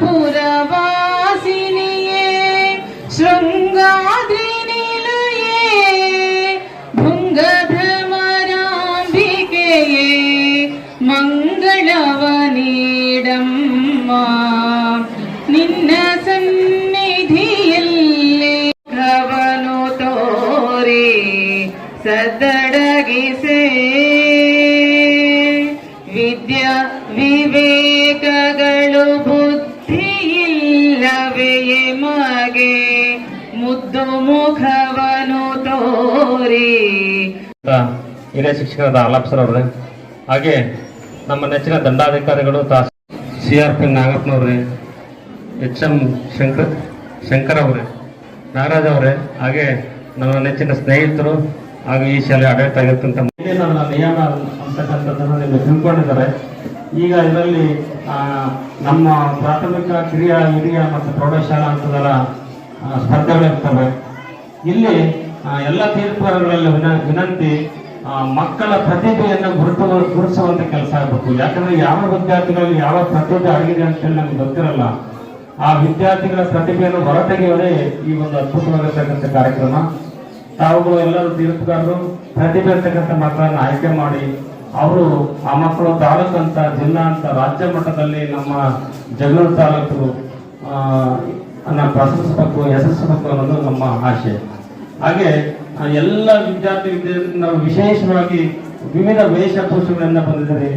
pure. ಮುಖವನು ತೋರಿ. ಹಿರಿಯ ಶಿಕ್ಷಕರಾದ ಆಲಾಪ್ ಸರ್ ಅವ್ರೆ ಹಾಗೆ ನಮ್ಮ ನೆಚ್ಚಿನ ದಂಡಾಧಿಕಾರಿಗಳು ತಾ ಸಿ ಆರ್ ಪಿ ನಾಗಪ್ಪನವ್ರೆ ಎಚ್ ಎಂ ಶಂಕರ್ ಶಂಕರ್ ಅವರೇ ನಾಗರಾಜ್ ಅವರೇ ಹಾಗೆ ನಮ್ಮ ನೆಚ್ಚಿನ ಸ್ನೇಹಿತರು ಹಾಗೂ ಈ ಶಾಲೆ ಆಡಳಿತ ಆಗಿರ್ತಂತ ನನ್ನ ನಿಯಮ ಅಂತಕ್ಕಂಥದ್ದನ್ನು ನಿಮಗೆ ತಿಳ್ಕೊಂಡಿದ್ದಾರೆ. ಈಗ ಇದರಲ್ಲಿ ನಮ್ಮ ಪ್ರಾಥಮಿಕ ಕಿರಿಯ ಹಿರಿಯ ಮತ್ತು ಪ್ರೌಢಶಾಲಾ ಹಂತದ ಆ, ಸ್ಪರ್ಧೆಗಳಿರ್ತವೆ ಇಲ್ಲಿ ಎಲ್ಲ ತೀರ್ಪುಗಳಲ್ಲಿ ವಿನ- ವಿನಂತಿ ಮಕ್ಕಳ ಪ್ರತಿಭೆಯನ್ನು ಗುರುತು, ಗುರುತಿಸುವಂತ ಕೆಲಸ ಆಗಬೇಕು. ಯಾಕಂದ್ರೆ ಯಾವ ವಿದ್ಯಾರ್ಥಿಗಳಲ್ಲಿ ಯಾವ ಪ್ರತಿಭೆ ಅಡಗಿದೆ ಅಂತೇಳಿ ನಮ್ಗೆ ಗೊತ್ತಿರಲ್ಲ. ಆ ವಿದ್ಯಾರ್ಥಿಗಳ ಪ್ರತಿಭೆಯನ್ನು ಹೊರತೆಗೆಯೋದೇ ಈ ಒಂದು ಅದ್ಭುತವಾಗಿರ್ತಕ್ಕಂಥ ಕಾರ್ಯಕ್ರಮ. ತಾವುಗಳು ಎಲ್ಲರೂ ತೀರ್ಪುಗಾರರು, ಪ್ರತಿಭೆ ಇರ್ತಕ್ಕಂಥ ಮಕ್ಕಳನ್ನು ಆಯ್ಕೆ ಮಾಡಿ, ಅವರು ಆ ಮಕ್ಕಳು ತಾಲೂಕು ಅಂತ ಜಿಲ್ಲಾ ಅಂತ, ರಾಜ್ಯ ಮಟ್ಟದಲ್ಲಿ ನಮ್ಮ ಜಗಳೂರು ತಾಲೂಕು ಅನ್ನ ಯಶಸ್ಸು ಯಶಸ್ಸಬೇಕು ಅನ್ನೋದು ನಮ್ಮ ಆಶೆ. ಹಾಗೆ ಎಲ್ಲ ವಿದ್ಯಾರ್ಥಿ ವಿದ್ಯಾರ್ಥಿ ನಾವು ವಿಶೇಷವಾಗಿ ವಿವಿಧ ವೇಷಭೂಷೆಗಳಿಂದ ಬಂದಿದ್ದಾರೆ.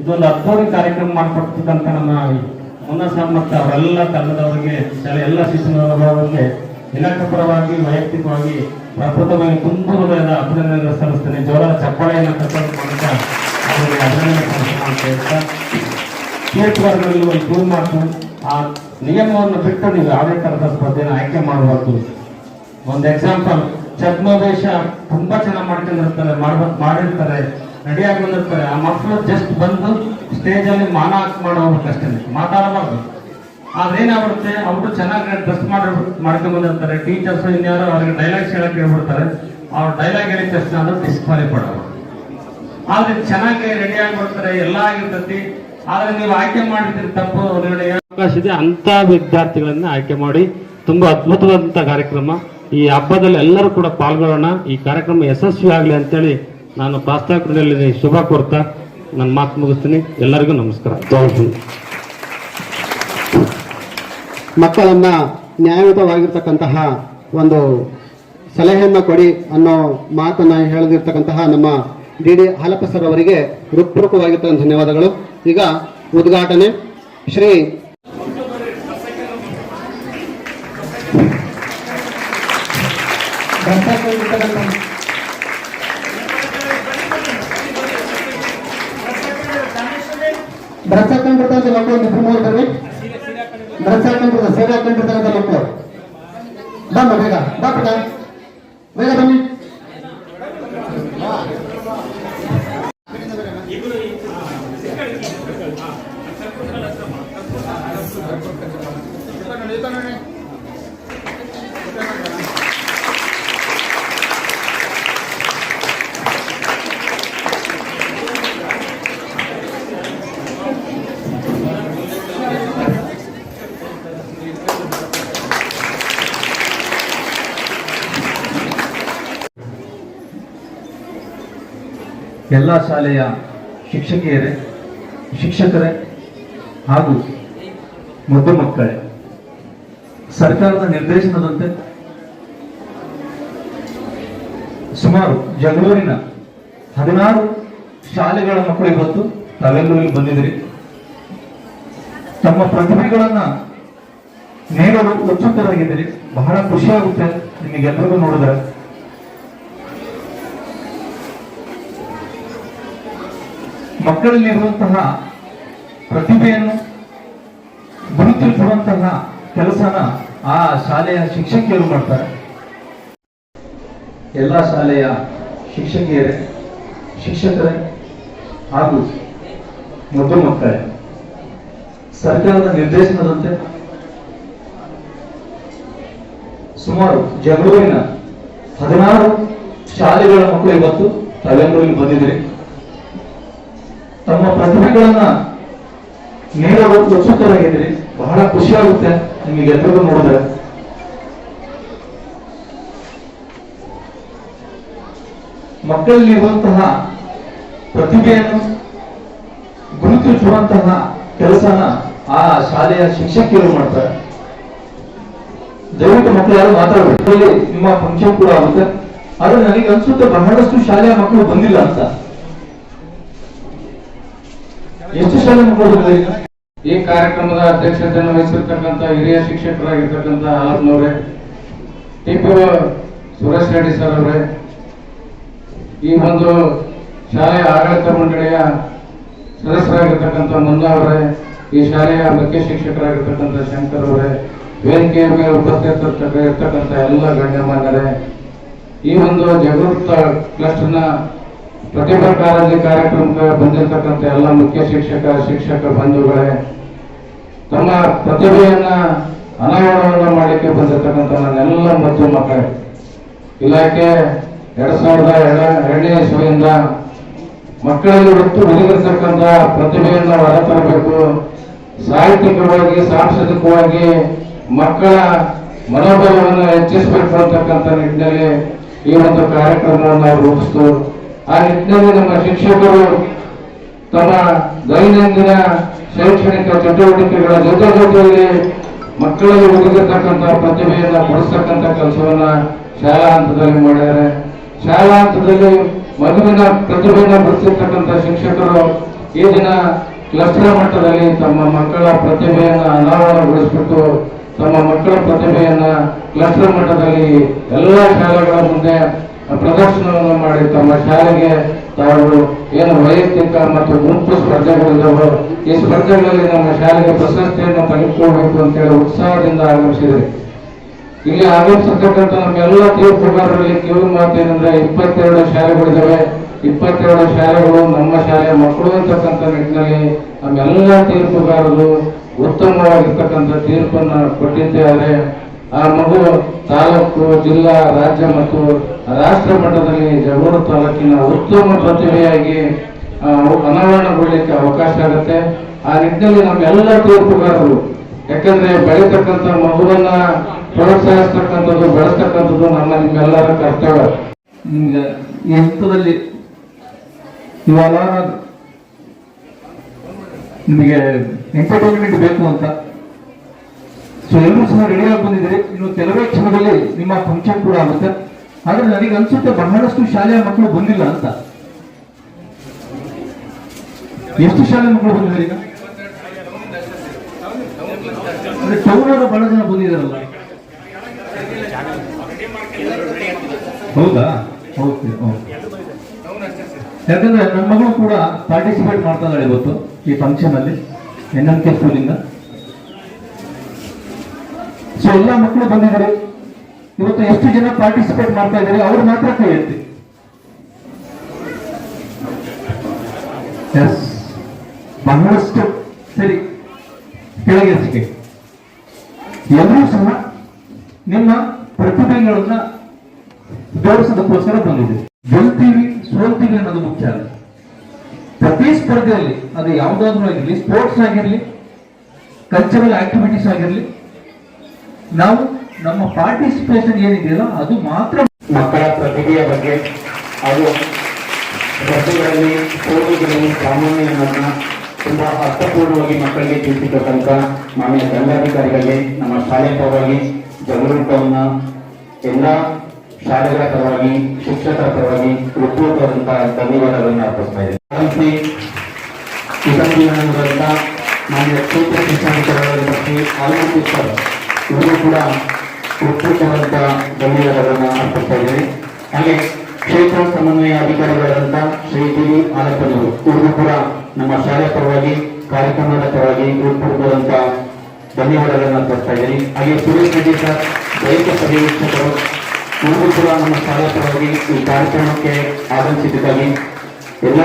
ಇದೊಂದು ಅದ್ಭುತ ಕಾರ್ಯಕ್ರಮ ಮಾಡಿಕೊಡ್ತಕ್ಕಂಥ ನಮ್ಮ ಮುನ್ನಸ ಮತ್ತು ಅವರೆಲ್ಲ ತಂಡದವರಿಗೆ ಎಲ್ಲ ಶಿಕ್ಷಣದವರಿಗೆ ಇಲಾಖೆ ಪರವಾಗಿ ವೈಯಕ್ತಿಕವಾಗಿ ಪ್ರಪ್ರಥಮವಾಗಿ ತುಂಬ ಹೃದಯದ ಅಭಿನಂದನೆ ಸಲ್ಲಿಸ್ತೇನೆ. ಜೋರ ಚಪ್ಪಾಳೆಯನ್ನು ಮೂಲಕ ಅವರಿಗೆ ಅಭಿನಂದನೆ ಸಲ್ಲಿಸ್ತಾ ತೀರ್ಪುಗಾರರಲ್ಲಿ ಒಂದು ಟೂರ್ ಆ ನಿಯಮವನ್ನು ಬಿಟ್ಟು ನೀವು ಯಾವುದೇ ತರಹದ ಸ್ಪರ್ಧೆಯನ್ನು ಆಯ್ಕೆ ಮಾಡಬಾರ್ದು. ಒಂದು ಎಕ್ಸಾಂಪಲ್ ಛದ್ಮವೇಶ ತುಂಬಾ ಚೆನ್ನಾಗಿ ಮಾಡ್ಕೊಂಡಿರ್ತಾರೆ ಮಾಡಿರ್ತಾರೆ ರೆಡಿಯಾಗಿ ಬಂದಿರ್ತಾರೆ. ಆ ಮಕ್ಕಳು ಜಸ್ಟ್ ಬಂದು ಸ್ಟೇಜ್ ಅಲ್ಲಿ ಮಾನ ಹಾಕಿ ಮಾಡೋಬೇಕಷ್ಟೇ ಮಾತಾಡಬಾರ್ದು. ಆದ್ರೆ ಏನಾಗ್ಬಿಡುತ್ತೆ ಅವರು ಚೆನ್ನಾಗಿ ಡ್ರೆಸ್ ಮಾಡಿ ಮಾಡ್ಕೊಂಡ್ ಬಂದಿರ್ತಾರೆ. ಟೀಚರ್ಸ್ ಇನ್ಯಾರು ಅವ್ರಿಗೆ ಡೈಲಾಗ್ಸ್ ಹೇಳಕ್ ಹೇಳ್ಬಿಡ್ತಾರೆ. ಅವ್ರು ಡೈಲಾಗ್ ಹೇಳಿದ ತಕ್ಷಣ ಅದು ಡಿಸ್ಕ್ವಾಲಿಫೈಡ್ ಆದ್ರೆ ಚೆನ್ನಾಗಿ ರೆಡಿ ಆಗಿಬಿಡ್ತಾರೆ ಎಲ್ಲ ಆಗಿರ್ತೈತಿ. ಆದ್ರೆ ನೀವು ಆಯ್ಕೆ ಮಾಡಿದ್ರೆ ತಪ್ಪು ನಿರ್ಣಯ ಅವಕಾಶ ಇದೆ. ಅಂತ ವಿದ್ಯಾರ್ಥಿಗಳನ್ನ ಆಯ್ಕೆ ಮಾಡಿ. ತುಂಬಾ ಅದ್ಭುತವಾದಂತ ಕಾರ್ಯಕ್ರಮ. ಈ ಹಬ್ಬದಲ್ಲಿ ಎಲ್ಲರೂ ಕೂಡ ಪಾಲ್ಗೊಳ್ಳೋಣ. ಈ ಕಾರ್ಯಕ್ರಮ ಯಶಸ್ವಿ ಆಗಲಿ ಅಂತೇಳಿ ನಾನು ಪ್ರಾಸ್ತಾವಿಕದಲ್ಲಿ ಶುಭ ಕೋರ್ತಾ. ನನ್ನ ಮಾತು ಮುಗಿಸ್ತೀನಿ. ಎಲ್ಲರಿಗೂ ನಮಸ್ಕಾರ. ಮಕ್ಕಳನ್ನ ನ್ಯಾಯಯುತವಾಗಿರ್ತಕ್ಕಂತಹ ಒಂದು ಸಲಹೆಯನ್ನ ಕೊಡಿ ಅನ್ನೋ ಮಾತನ್ನ ಹೇಳದಿರ್ತಕ್ಕಂತಹ ನಮ್ಮ ಡಿ ಡಿ ಹಾಲಪ್ಪ ಸರ್ ಅವರಿಗೆ ಹೃತ್ಪೂರ್ವಕವಾಗಿರ್ತಕ್ಕಂಥ ಧನ್ಯವಾದಗಳು. ಈಗ ಉದ್ಘಾಟನೆ ಶ್ರೀ ಡ್ರೆಸ್ ಹಾಕೊಂಡಿರ್ತಕ್ಕಂಥ ಮಕ್ಕಳು ಒಂದು ಇಬ್ರು ಮೂರು ಬರ್ರಿ ಡ್ರೆಸ್ ಹಾಕೊಂಡಿರ್ತಾರೆ ಸೀರೆ ಹಾಕೊಂಡಿರ್ತಕ್ಕಂಥ ಮಕ್ಕಳು ಬಮ್ಮ ಬೇಗ ಬಾ ಪುಟ್ಟ ಬೇಗ ಬನ್ನಿ ಎಲ್ಲ ಶಾಲೆಯ ಶಿಕ್ಷಕಿಯರೇ, ಶಿಕ್ಷಕರೇ ಹಾಗೂ ಮದ್ದು ಮಕ್ಕಳೇ ಸರ್ಕಾರದ ನಿರ್ದೇಶನದಂತೆ ಸುಮಾರು ಜಗಳೂರಿನ ಹದಿನಾರು ಶಾಲೆಗಳ ಮಕ್ಕಳು ಇವತ್ತು ತಾವೆಲ್ಲರೂ ಇಲ್ಲಿ ತಮ್ಮ ಪ್ರತಿಭೆಗಳನ್ನ ನೀಡಲು ಉತ್ಸುಕರಾಗಿದ್ದೀರಿ. ಬಹಳ ಖುಷಿಯಾಗುತ್ತೆ ನಿಮಗೆಲ್ಲರಿಗೂ ನೋಡಿದ್ರೆ. ಮಕ್ಕಳಲ್ಲಿರುವಂತಹ ಪ್ರತಿಭೆಯನ್ನು ಗುರುತಿಸುವಂತಹ ಕೆಲಸನ ಆ ಶಾಲೆಯ ಶಿಕ್ಷಕಿಯರು ಮಾಡ್ತಾರೆ. ಎಲ್ಲ ಶಾಲೆಯ ಶಿಕ್ಷಕಿಯರೇ, ಶಿಕ್ಷಕರೇ ಹಾಗೂ ಮೊದಲು ಮಕ್ಕಳೇ, ಸರ್ಕಾರದ ನಿರ್ದೇಶನದಂತೆ ಸುಮಾರು ಜಗಳೂರಿನ ಹದಿನಾರು ಶಾಲೆಗಳ ಮಕ್ಕಳು ಇವತ್ತು ತಾವೆಲ್ಲರೂ ಇಲ್ಲಿ ಬಂದಿದ್ದೀರಿ. ತಮ್ಮ ಪ್ರತಿಭೆಗಳನ್ನ ನೀಡಲು ಉತ್ಸುಕರಾಗಿದ್ದೀರಿ. ಬಹಳ ಖುಷಿ ಆಗುತ್ತೆ ನಿಮಗೆ ಎಲ್ಲರಿಗೂ ನೋಡಿದ್ರೆ. ಮಕ್ಕಳಲ್ಲಿರುವಂತಹ ಪ್ರತಿಭೆಯನ್ನು ಗುರುತಿಸುವಂತಹ ಕೆಲಸನ ಆ ಶಾಲೆಯ ಶಿಕ್ಷಕಿಯರು ಮಾಡ್ತಾರೆ. ದಯವಿಟ್ಟು ಮಕ್ಕಳು ಯಾರು ಮಾತಾಡಬೇಕು ನಿಮ್ಮ ಫಂಕ್ಷನ್ ಕೂಡ ಆಗುತ್ತೆ. ಆದ್ರೆ ನನಗೆ ಅನ್ಸುತ್ತೆ ಬಹಳಷ್ಟು ಶಾಲೆಯ ಮಕ್ಕಳು ಬಂದಿಲ್ಲ ಅಂತ. ಎಷ್ಟು ಶಾಲೆ ಮಕ್ಕಳು ಈ ಕಾರ್ಯಕ್ರಮದ ಅಧ್ಯಕ್ಷತೆಯನ್ನು ವಹಿಸಿರ್ತಕ್ಕಂಥ ಹಿರಿಯ ಶಿಕ್ಷಕರಾಗಿರ್ತಕ್ಕಂಥ ಆತ್ಮವ್ರೆ T P Suresh Reddy sir ಅವರೇ, ಈ ಒಂದು ಶಾಲೆಯ ಆಡಳಿತ ಮಂಡಳಿಯ ಸದಸ್ಯರಾಗಿರ್ತಕ್ಕಂಥ ಮುನ್ನಾ ಅವರೇ, ಈ ಶಾಲೆಯ ಮುಖ್ಯ ಶಿಕ್ಷಕರಾಗಿರ್ತಕ್ಕಂಥ ಶಂಕರ್ ಅವರೇ, ವೇದಿಕೆಯ ಮೇಲೆ ಇರ್ತಕ್ಕಂಥ ಎಲ್ಲ ಗಣ್ಯಮಾನ್ಯರೇ, ಈ ಒಂದು ಜಾಗೃತ ಕ್ಲಸ್ಟರ್ನ ಪ್ರತಿಭಾ ಕಾರಂಜಿ ಕಾರ್ಯಕ್ರಮಕ್ಕೆ ಬಂದಿರತಕ್ಕಂಥ ಎಲ್ಲ ಮುಖ್ಯ ಶಿಕ್ಷಕ ಶಿಕ್ಷಕ ಬಂಧುಗಳೇ, ತಮ್ಮ ಪ್ರತಿಭೆಯನ್ನ ಅನಾವರಣವನ್ನು ಮಾಡಲಿಕ್ಕೆ ಬಂದಿರತಕ್ಕಂಥ ನನ್ನೆಲ್ಲ ಮತ್ತು ಮಕ್ಕಳೇ. ಇಲಾಖೆ ಎರಡ್ ಸಾವಿರದ ಎರಡ- ಎರಡನೇ ಇಸ್ವಿಯಿಂದ ಮಕ್ಕಳಲ್ಲಿ ಹೊತ್ತು ಒದಗಿರ್ತಕ್ಕಂಥ ಪ್ರತಿಭೆಯನ್ನು ಹೊರತರಬೇಕು ಸಾಹಿತ್ಯಿಕವಾಗಿ, ಸಾಂಸ್ಕೃತಿಕವಾಗಿ ಮಕ್ಕಳ ಮನೋಬಲವನ್ನು ಹೆಚ್ಚಿಸಬೇಕು ಅಂತಕ್ಕಂಥ ನಿಟ್ಟಿನಲ್ಲಿ ಈ ಒಂದು ಕಾರ್ಯಕ್ರಮವನ್ನು ರೂಪಿಸ್ತು. ಆ ನಿಟ್ಟಿನಲ್ಲಿ ನಮ್ಮ ಶಿಕ್ಷಕರು ತಮ್ಮ ದೈನಂದಿನ ಶೈಕ್ಷಣಿಕ ಚಟುವಟಿಕೆಗಳ ಜೊತೆ ಜೊತೆಯಲ್ಲಿ ಮಕ್ಕಳಲ್ಲಿ ಹುಡುಗಿರ್ತಕ್ಕಂಥ ಪ್ರತಿಭೆಯನ್ನ ಕೊಡಿಸ್ತಕ್ಕಂಥ ಕೆಲಸವನ್ನ ಶಾಲಾ ಹಂತದಲ್ಲಿ ಮಾಡಿದ್ದಾರೆ ಶಾಲಾ ಹಂತದಲ್ಲಿ ಮಗುವಿನ ಪ್ರತಿಭೆಯನ್ನ ಬಿಡಿಸಿರ್ತಕ್ಕಂಥ ಶಿಕ್ಷಕರು ಈ ದಿನ ಕ್ಲಸ್ಟರ್ ಮಟ್ಟದಲ್ಲಿ ತಮ್ಮ ಮಕ್ಕಳ ಪ್ರತಿಭೆಯನ್ನ ಅನಾವರಣಗೊಳಿಸ್ಬಿಟ್ಟು ತಮ್ಮ ಮಕ್ಕಳ ಪ್ರತಿಭೆಯನ್ನ ಕ್ಲಸ್ಟರ್ ಮಟ್ಟದಲ್ಲಿ ಎಲ್ಲ ಶಾಲೆಗಳ ಮುಂದೆ ಪ್ರದರ್ಶನವನ್ನು ಮಾಡಿ ತಮ್ಮ ಶಾಲೆಗೆ ತಾವು ಏನು ವೈಯಕ್ತಿಕ ಮತ್ತು ಗುಂಪು ಸ್ಪರ್ಧೆಗಳಿದ್ದವರು ಈ ಸ್ಪರ್ಧೆಗಳಲ್ಲಿ ನಮ್ಮ ಶಾಲೆಗೆ ಪ್ರಶಸ್ತಿಯನ್ನು ಅಂತ ಹೇಳಿ ಉತ್ಸಾಹದಿಂದ ಆಗಮಿಸಿದೆ. ಇಲ್ಲಿ ಆಗಮಿಸತಕ್ಕಂಥ ನಮ್ಮೆಲ್ಲ ತೀರ್ಪುಗಾರರಲ್ಲಿ ಕಿವಿ ಮಾತೇನೆಂದ್ರೆ ಇಪ್ಪತ್ತೆರಡು ಶಾಲೆಗಳಿದ್ದಾವೆ. ಇಪ್ಪತ್ತೆರಡು ಶಾಲೆಗಳು ನಮ್ಮ ಶಾಲೆಯ ಮಕ್ಕಳು ಅಂತಕ್ಕಂಥ ನಿಟ್ಟಿನಲ್ಲಿ ನಮ್ಮೆಲ್ಲ ತೀರ್ಪುಗಾರರು ಉತ್ತಮವಾಗಿರ್ತಕ್ಕಂಥ ತೀರ್ಪನ್ನ ಕೊಟ್ಟಿದ್ದಾರೆ. ಆ ಮಗು ತಾಲೂಕು, ಜಿಲ್ಲಾ, ರಾಜ್ಯ ಮತ್ತು ರಾಷ್ಟ್ರ ಮಟ್ಟದಲ್ಲಿ ಜಗಳೂರು ತಾಲೂಕಿನ ಉತ್ತಮ ಪ್ರತಿಭೆಯಾಗಿ ಅನಾವರಣಗೊಳ್ಳಲಿಕ್ಕೆ ಅವಕಾಶ ಆಗುತ್ತೆ. ಆ ನಿಟ್ಟಿನಲ್ಲಿ ನಮ್ಗೆಲ್ಲ ತೀರ್ಪುಗಾರರು, ಯಾಕಂದ್ರೆ ಬೆಳೀತಕ್ಕಂಥ ಮಗುವನ್ನ ಪ್ರೋತ್ಸಾಹಿಸ್ತಕ್ಕಂಥದ್ದು, ಬೆಳೆಸ್ತಕ್ಕಂಥದ್ದು ನಮ್ಮ ನಿಮ್ಮೆಲ್ಲರ ಕರ್ತವ್ಯ. ಈ ಹಂತದಲ್ಲಿ ಇವಾಗ ನಿಮಗೆ ಎಂಟರ್ಟೈನ್ಮೆಂಟ್ ಬೇಕು ಅಂತ ಸೊ ಎಲ್ಲರೂ ಸಹ ರೆಡಿ ಆಗಿ ಬಂದಿದ್ದೀರಿ. ಇನ್ನು ಕೆಲವೇ ಕ್ಷಣದಲ್ಲಿ ನಿಮ್ಮ ಫಂಕ್ಷನ್ ಕೂಡ ಆಗುತ್ತೆ. ಆದ್ರೆ ನನಗೆ ಅನ್ಸುತ್ತೆ ಬಹಳಷ್ಟು ಶಾಲೆಯ ಮಕ್ಕಳು ಬಂದಿಲ್ಲ ಅಂತ. ಎಷ್ಟು ಶಾಲೆ ಮಕ್ಕಳು ಬಂದಿದ್ದಾರೆ ಈಗ? ಅಂದ್ರೆ ಟೌನ್ ಅವರು ಬಹಳ ಜನ ಬಂದಿದ್ದಾರಲ್ಲ. ಹೌದಾ? ಓಕೆ ಓಕೆ ಯಾಕಂದ್ರೆ ನನ್ನ ಮಗಳು ಕೂಡ ಪಾರ್ಟಿಸಿಪೇಟ್ ಮಾಡ್ತಾ ಇದ್ದಾಳೆ ಇವತ್ತು ಈ ಫಂಕ್ಷನ್ ಅಲ್ಲಿ. ಎನ್ ಎಂ ಕೆ ಸ್ಕೂಲಿಂದ ಸೊ ಎಲ್ಲ ಮಕ್ಕಳು ಬಂದಿದ್ದಾರೆ. ಇವತ್ತು ಎಷ್ಟು ಜನ ಪಾರ್ಟಿಸಿಪೇಟ್ ಮಾಡ್ತಾ ಇದ್ದಾರೆ, ಅವ್ರು ಮಾತ್ರ ಕೈ ಎತ್ತಿ. ಎಸ್ ಬಹಳಷ್ಟು ಸರಿ. ಕೆಳಗೆ ಎಸಿಕೆ ಎಲ್ಲರೂ ಸಹ ನಿಮ್ಮ ಪ್ರತಿಭೆಗಳನ್ನ ತೋರಿಸೋದಕ್ಕೋಸ್ಕರ ಬಂದಿದೆ. ಗೆಲ್ತೀವಿ ಸೋಲ್ತೀವಿ ಅನ್ನೋದು ಮುಖ್ಯ ಅಲ್ಲ. ಪ್ರತಿ ಸ್ಪರ್ಧೆಯಲ್ಲಿ, ಅದು ಯಾವುದಾದ್ರೂ ಆಗಿರಲಿ ಸ್ಪೋರ್ಟ್ಸ್ ಆಗಿರಲಿ ಕಲ್ಚರಲ್ ಆಕ್ಟಿವಿಟೀಸ್ ಆಗಿರಲಿ ನಾವು ನಮ್ಮ ಪಾರ್ಟಿಸಿಪೇಷನ್ ಏನಿದೆಯಲ್ಲ ಅದು ಮಾತ್ರ ಮಕ್ಕಳ ಪ್ರತಿಭೆಯ ಬಗ್ಗೆ ಅದು ರಸ್ತೆಗಳಲ್ಲಿ ಸೋಲುಗಳಲ್ಲಿ ಸಾಮಾನ್ಯ ತುಂಬಾ ಅರ್ಥಪೂರ್ಣವಾಗಿ ಮಕ್ಕಳಿಗೆ ತಿಳಿಸಿರ್ತಕ್ಕಂಥ ಮಾನ್ಯ ದಂಡಾಧಿಕಾರಿಗಳಿಗೆ ನಮ್ಮ ಶಾಲೆ ಪರವಾಗಿ ಜಗಳೂರು ಎಲ್ಲ ಶಾಲೆಗಳ ಪರವಾಗಿ, ಶಿಕ್ಷಕರ ಪರವಾಗಿ ಹೃತ್ಪೂರ್ವಕವಾದಂತಹ ಧನ್ಯವಾದಗಳನ್ನು ಅರ್ಪಿಸ್ತಾ ಇದೆ ಆರಂಭಿಸಿ ವಿಸರ್ಜನೆಯಿಂದ ಮಾನ್ಯ ಕ್ಷೇತ್ರ ಶಿಕ್ಷಣಾಧಿಕಾರಿಗಳ ಬಗ್ಗೆ ಆಲೋಚನೆ ಸರ್ ಇವರು ಕೂಡ ಹೃತ್ಪೂರ್ವಕವಾದಂತಹ ಧನ್ಯವಾದಗಳನ್ನು ಅರ್ಪಿಸ್ತಾ ಇದ್ದೇವೆ. ಹಾಗೆ ಕ್ಷೇತ್ರ ಸಮನ್ವಯ ಅಧಿಕಾರಿಗಳಾದಂಥ ಶ್ರೀ ವಿ ಆಲಪ್ಪನವರು ಇವರು ಕೂಡ ನಮ್ಮ ಶಾಲೆ ಪರವಾಗಿ, ಕಾರ್ಯಕ್ರಮದ ಪರವಾಗಿ ಹೃತ್ಪೂರ್ವಕವಾದಂತಹ ಧನ್ಯವಾದಗಳನ್ನು ಅರ್ಪಿಸ್ತಾ ಇದ್ದೀನಿ ಹಾಗೆ ಸುರೇಶ್ ರೆಡ್ಡಿ ಸರ್, ದೈಹಿಕ ಪರಿವೀಕ್ಷಕರು ವೀಕ್ಷಕರು ಇವರು ಕೂಡ ನಮ್ಮ ಶಾಲೆ ಪರವಾಗಿ ಈ ಕಾರ್ಯಕ್ರಮಕ್ಕೆ ಆಗಮಿಸಿದ್ದಕ್ಕಾಗಿ ಎಲ್ಲ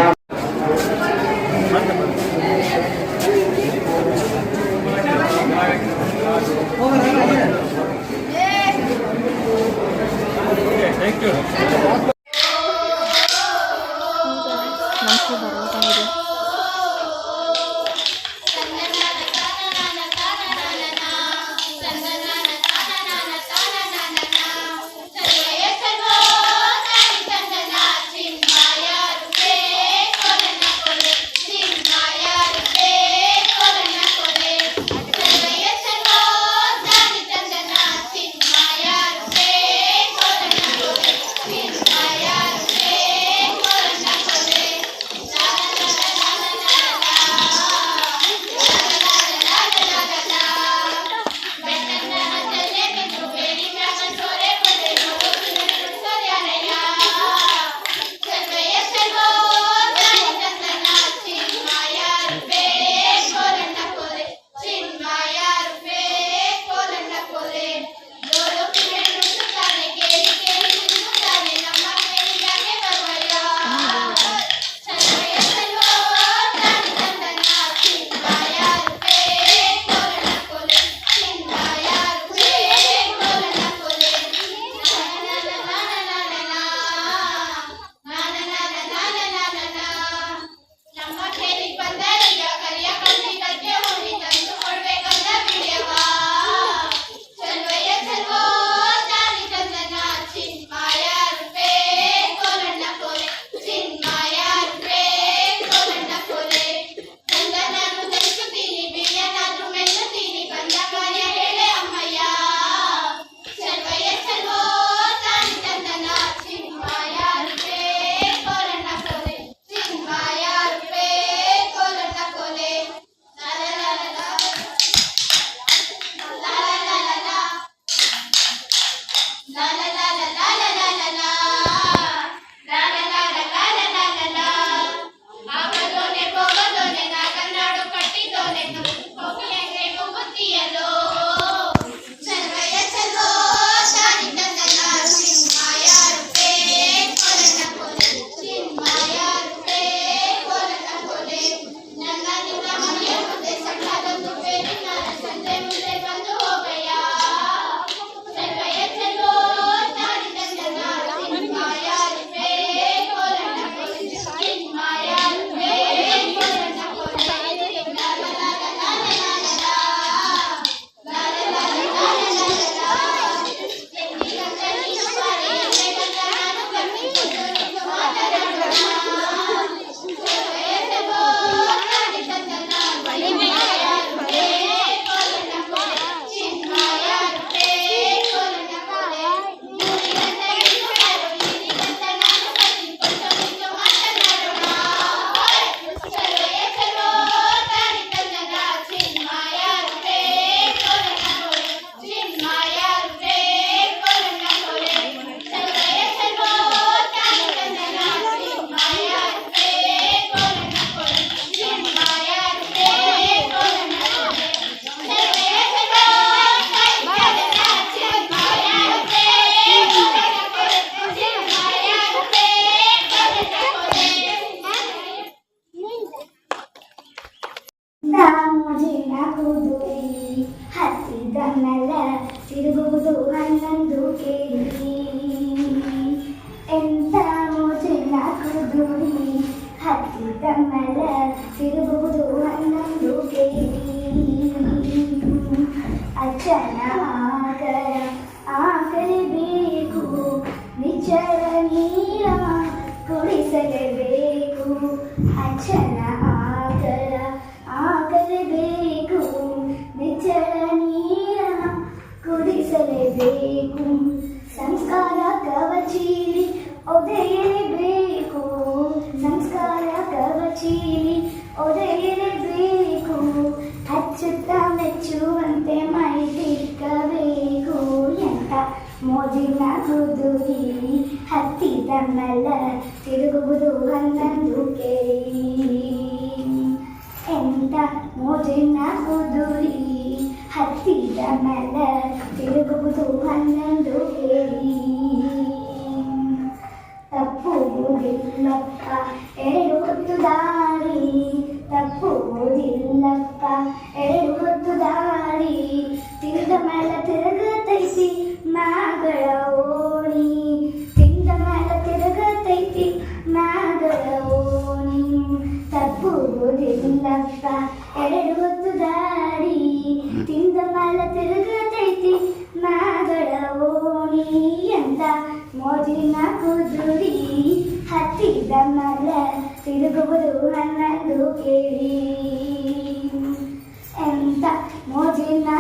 el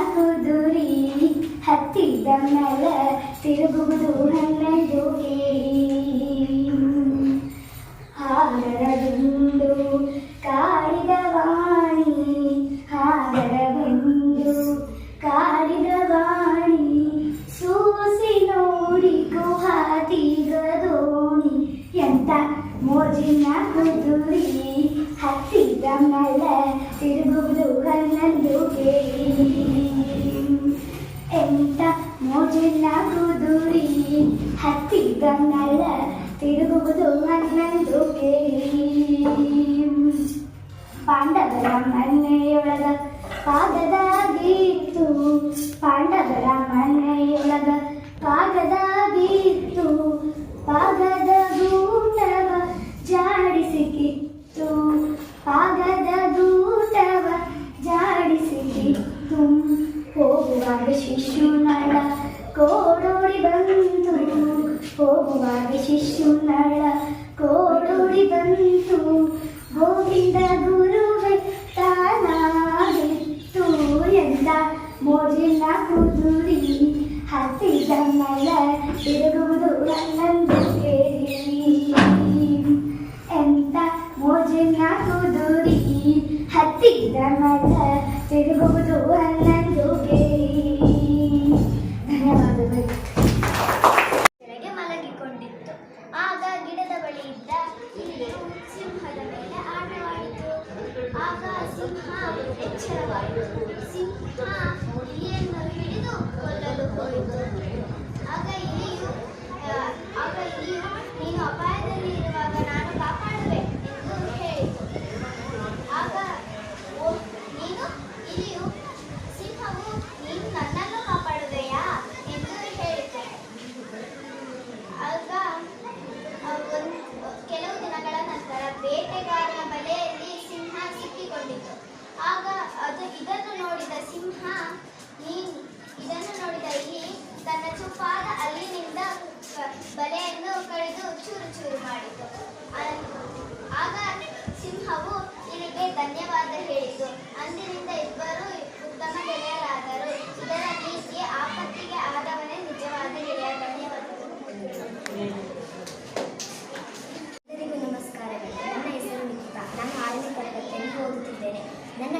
ಕುದುರಿ ಹತ್ತಿದ ಮಲ ತಿರುಗುವುದು ಹನ್ನೊಂದು ಕೇಳಿ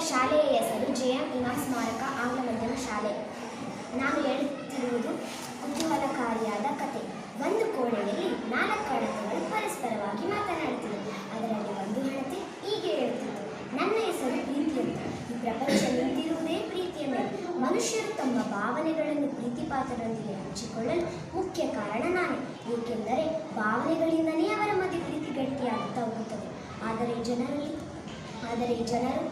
ಶಾಲೆಯ ಹೆಸರು ಜೆ ಎಂ ಇಮಾ ಸ್ಮಾರಕ ಆಂಗ್ಲ ಮಾಧ್ಯಮ ಶಾಲೆ. ನಾನು ಹೇಳುತ್ತಿರುವುದು ಕುತೂಹಲಕಾರಿಯಾದ ಕತೆ. ಒಂದು ಕೋಣೆಯಲ್ಲಿ ನಾಲ್ಕು ಹಣತೆಗಳು ಪರಸ್ಪರವಾಗಿ ಮಾತನಾಡುತ್ತಿವೆ. ಅದರಲ್ಲಿ ಒಂದು ಹಣತೆ ಹೀಗೆ ಹೇಳುತ್ತಿತ್ತು, ನನ್ನ ಹೆಸರು ಪ್ರೀತಿ ಅಂತ. ಈ ಪ್ರಪಂಚ ನಿಂತಿರುವುದೇ ಪ್ರೀತಿಯ ಮೇಲೆ ಮನುಷ್ಯರು ತಮ್ಮ ಭಾವನೆಗಳನ್ನು ಪ್ರೀತಿಪಾತ್ರರೊಂದಿಗೆ ಹಂಚಿಕೊಳ್ಳಲು ಮುಖ್ಯ ಕಾರಣ ನಾನೇ. ಏಕೆಂದರೆ ಭಾವನೆಗಳಿಂದಲೇ ಅವರ ಮಧ್ಯೆ ಪ್ರೀತಿ ಗಟ್ಟಿಯಾಗುತ್ತಾ ಹೋಗುತ್ತದೆ. ಆದರೆ ಜನರಲ್ಲಿ, ಆದರೆ ಜನರು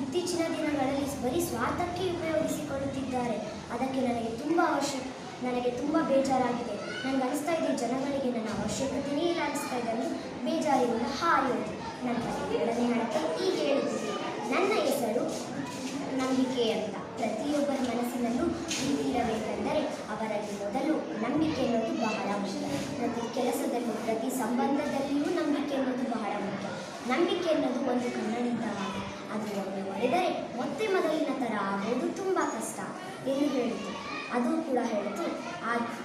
ಇತ್ತೀಚಿನ ದಿನಗಳಲ್ಲಿ ಬರೀ ಸ್ವಾರ್ಥಕ್ಕೆ ಉಪಯೋಗಿಸಿಕೊಳ್ಳುತ್ತಿದ್ದಾರೆ. ಅದಕ್ಕೆ ನನಗೆ ತುಂಬ ಅವಶ್ಯಕ ನನಗೆ ತುಂಬ ಬೇಜಾರಾಗಿದೆ. ನನಗೆ ಅನಿಸ್ತಾ ಇದೆ, ಜನಗಳಿಗೆ ನನ್ನ ಅವಶ್ಯಕತೆಯೇ ಇಲ್ಲ ಅನಿಸ್ತಾ ಇದೆ ಅಂದರೆ ಬೇಜಾರಿನಿಂದ ನನ್ನ ನಂತರ ಎರಡನೇ ಹಣಕ್ಕೆ ಹೀಗೆ ಹೇಳುತ್ತಿದೆ ನನ್ನ ಹೆಸರು ನಂಬಿಕೆ ಅಂತ. ಪ್ರತಿಯೊಬ್ಬರ ಮನಸ್ಸಿನಲ್ಲೂ ಮೊದಲು ನಂಬಿಕೆ ಅನ್ನೋದು ಬಹಳ ಮುಖ್ಯ. ಪ್ರತಿ ಕೆಲಸದಲ್ಲೂ, ಪ್ರತಿ ಸಂಬಂಧದಲ್ಲಿಯೂ ನಂಬಿಕೆ ಅನ್ನೋದು ಬಹಳ ಮುಖ್ಯ. ನಂಬಿಕೆ ಅನ್ನೋದು ಒಂದು ಕನ್ನಡಿದ್ದವಾಗಿ ಅದು ಒಮ್ಮೆ ಒಡೆದರೆ ಮತ್ತೆ ಮೊದಲಿನ ಥರ ಆಗೋದು ತುಂಬ ಕಷ್ಟ ಎಂದು ಹೇಳಿತು. ಅದು ಕೂಡ ಹೇಳಿತು.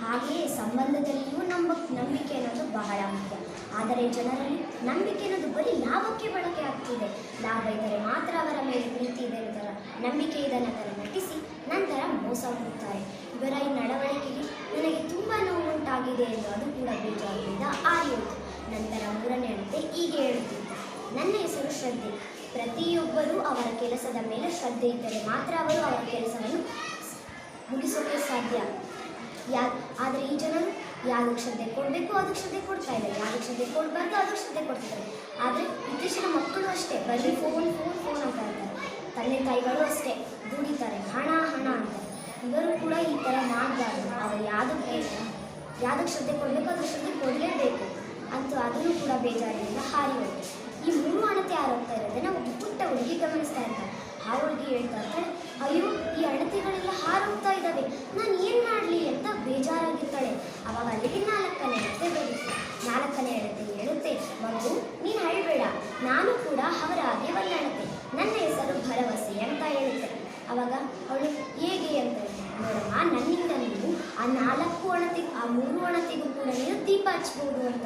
ಹಾಗೆಯೇ ಸಂಬಂಧದಲ್ಲಿಯೂ ನಂಬ, ನಂಬಿಕೆ ಅನ್ನೋದು ಬಹಳ ಮುಖ್ಯ. ಆದರೆ ಜನರಲ್ಲಿ ನಂಬಿಕೆ ಅನ್ನೋದು ಬರೀ ಲಾಭಕ್ಕೆ ಬಳಕೆ ಆಗ್ತಿದೆ. ಲಾಭ ಇದ್ದರೆ ಮಾತ್ರ ಅವರ ಮೇಲೆ ಪ್ರೀತಿ ಇದೆ ಥರ ನಂಬಿಕೆ ಇದನ್ನು ಥರ ನಟಿಸಿ ನಂತರ ಮೋಸ ಹೋಗುತ್ತಾರೆ. ಇವರ ಈ ನಡವಳಿಕೆಗೆ ನನಗೆ ತುಂಬ ನೋವುಂಟಾಗಿದೆ ಎಂದು ಅದು ಕೂಡ ಬೇಜಾರಿನಿಂದ ಆರಿಯಿತು ನಂತರ ಮೂರನೇ ಅಳತೆ ಹೀಗೆ ಹೇಳುತ್ತಿದ್ದ. ನನ್ನ ಹೆಸರು ಶ್ರದ್ಧೆ. ಪ್ರತಿಯೊಬ್ಬರೂ ಅವರ ಕೆಲಸದ ಮೇಲೆ ಶ್ರದ್ಧೆ ಇದ್ದರೆ ಮಾತ್ರ ಅವರು ಅವರ ಕೆಲಸವನ್ನು ಮುಗಿಸೋಕೆ ಸಾಧ್ಯ. ಯಾ, ಆದರೆ ಈ ಜನರು ಯಾರು ಶ್ರದ್ಧೆ ಕೊಡಬೇಕು ಅದಕ್ಕೆ ಶ್ರದ್ಧೆ ಕೊಡ್ತಾ ಇದ್ದಾರೆ. ಯಾರಿಗೆ ಶ್ರದ್ಧೆ ಕೊಡಬಾರ್ದು ಅದಕ್ಕೆ ಶ್ರದ್ಧೆ ಕೊಡ್ತಿದ್ದಾರೆ. ಆದರೆ ಇತ್ತೀಚಿನ ಮಕ್ಕಳು ಅಷ್ಟೇ, ಬರೀ ಫೋನ್ ಫೋನ್ ಫೋನ್ ಅಂತ ಇರ್ತಾರೆ ತಂದೆ ತಾಯಿಗಳು ಅಷ್ಟೇ, ದುಡಿತಾರೆ, ಹಣ ಹಣ ಅಂತ. ಇವರು ಕೂಡ ಈ ಥರ ಮಾಡಬಾರ್ದು. ಅವರು ಯಾವುದಕ್ಕೆ ಯಾವುದಕ್ಕೆ ಶ್ರದ್ಧೆ ಕೊಡಬೇಕು ಅದಕ್ಕೆ ಶ್ರದ್ಧೆ ಕೊಡಲೇಬೇಕು. ಅಂತೂ ಅದನ್ನು ಕೂಡ ಬೇಜಾರಿನಿಂದ ಹಾರಿ ಹೋಯ್ತು ಈ ಮೂರು ಅಣತೆ ಆರೋಗ್ತಾ ಇರೋದನ್ನ ಹುಡುಗಿ ಗಮನಿಸ್ತಾ ಇರ್ತಾಳೆ ಆ ಹುಡುಗಿ ಹೇಳ್ತಾ ಇರ್ತಾಳೆ ಅಯ್ಯೋ, ಈ ಅಣತೆಗಳೆಲ್ಲ ಹಾರೋಗ್ತಾ ಇದ್ದಾವೆ. ನಾನು ಏನು ಮಾಡಲಿ ಅಂತ ಬೇಜಾರಾಗಿರ್ತಾಳೆ. ಅವಾಗ ಅಲ್ಲಿಗೆ ನಾಲ್ಕನೇ ಅಳತೆ ಬರುತ್ತೆ ನಾಲ್ಕನೇ ಅಳತೆ ಹೇಳುತ್ತೆ, ಮಗು, ನೀನು ಅಳಬೇಡ. ನಾನು ಕೂಡ ಅವರ ಹಾಗೆ ಒಂದು ಅಳತೆ ನನ್ನ ಹೆಸರು ಭರವಸೆ ಅಂತ ಹೇಳುತ್ತೆ. ಅವಾಗ ಅವಳು, ಹೇಗೆ ಅಂತ. ನೋಡಮ್ಮ, ನನ್ನಿಂದ ನೀನು ಆ ನಾಲ್ಕು ಅಣತೆ ಆ ಮೂರು ಅಣತೆಗೂ ಕೂಡ ನೀನು ದೀಪ ಹಚ್ಬೋದು ಅಂತ.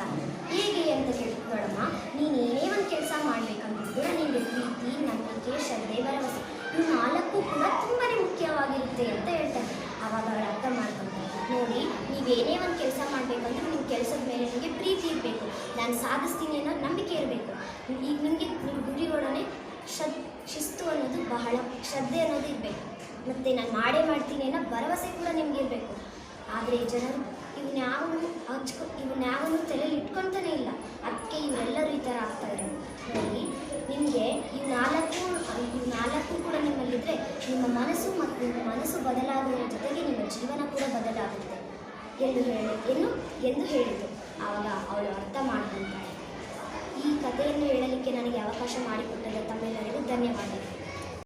ಹೇಗೆ ಅಂತ ಕೇಳಿ. ನೋಡಮ್ಮ, ನೀನು ಏನೇ ಒಂದು ಕೆಲಸ ಮಾಡಬೇಕಂದ್ರೂ ನಿನಗೆ ಪ್ರೀತಿ ನಂಬಿಕೆ ಶ್ರದ್ಧೆ ಭರವಸೆ ಇವು ನಾಲ್ಕು ಕೂಡ ತುಂಬಾ ಮುಖ್ಯವಾಗಿರುತ್ತೆ ಅಂತ ಹೇಳ್ತಾರೆ. ಅವಾಗ ಅವಳು ಅರ್ಥ ಮಾಡ್ಕೊಂಡು ನೋಡಿ ನೀವೇನೇ ಒಂದು ಕೆಲಸ ಮಾಡಬೇಕಂದ್ರೆ ನಿಮ್ಮ ಕೆಲಸದ ಮೇಲೆ ನಿಮಗೆ ಪ್ರೀತಿ ಇರಬೇಕು. ನಾನು ಸಾಧಿಸ್ತೀನಿ ಅನ್ನೋ ನಂಬಿಕೆ ಇರಬೇಕು. ಈಗ ನಿಮಗೆ ನಿಮ್ಮ ಗುರಿಗಳೊಡನೆ ಶ್ರದ್, ಶಿಸ್ತು ಅನ್ನೋದು ಬಹಳ ಶ್ರದ್ಧೆ ಅನ್ನೋದು ಇರಬೇಕು. ಮತ್ತು ನಾನು ಮಾಡೇ ಮಾಡ್ತೀನಿ ಅನ್ನೋ ಭರವಸೆ ಕೂಡ ನಿಮಗೆ ಇರಬೇಕು. ಆದರೆ ಜನರು ಇವನ್ಯಾವನ್ನು ಹಚ್ಕೊ ಇವನ್ಯಾವನ್ನು ತಲೆಯಲ್ಲಿ ಇಟ್ಕೊತಾನೆ ಇಲ್ಲ. ಅದಕ್ಕೆ ಇವರೆಲ್ಲರೂ ಈ ಥರ ಆಗ್ತಾರೆ ನೋಡಿ ನಿಮಗೆ ಈ ನಾಲ್ಕು ಈ ನಾಲ್ಕು ಕೂಡ ನಿಮ್ಮಲ್ಲಿದ್ದರೆ ನಿಮ್ಮ ಮನಸ್ಸು ಮತ್ತು ನಿಮ್ಮ ಮನಸ್ಸು ಬದಲಾಗುವ ಜೊತೆಗೆ ನಿಮ್ಮ ಜೀವನ ಕೂಡ ಬದಲಾಗುತ್ತೆ. ಎಂದು ಹೇಳಿ, ಏನು? ಎಂದು ಹೇಳಿದರು ಆವಾಗ ಅವಳು ಅರ್ಥ ಮಾಡ್ಕೊಳ್ತಾಳೆ ಈ ಕಥೆಯನ್ನು ಹೇಳಲಿಕ್ಕೆ ನನಗೆ ಅವಕಾಶ ಮಾಡಿಕೊಟ್ಟರೆ ತಮ್ಮೆಲ್ಲರಿಗೂ ಧನ್ಯವಾದಗಳು.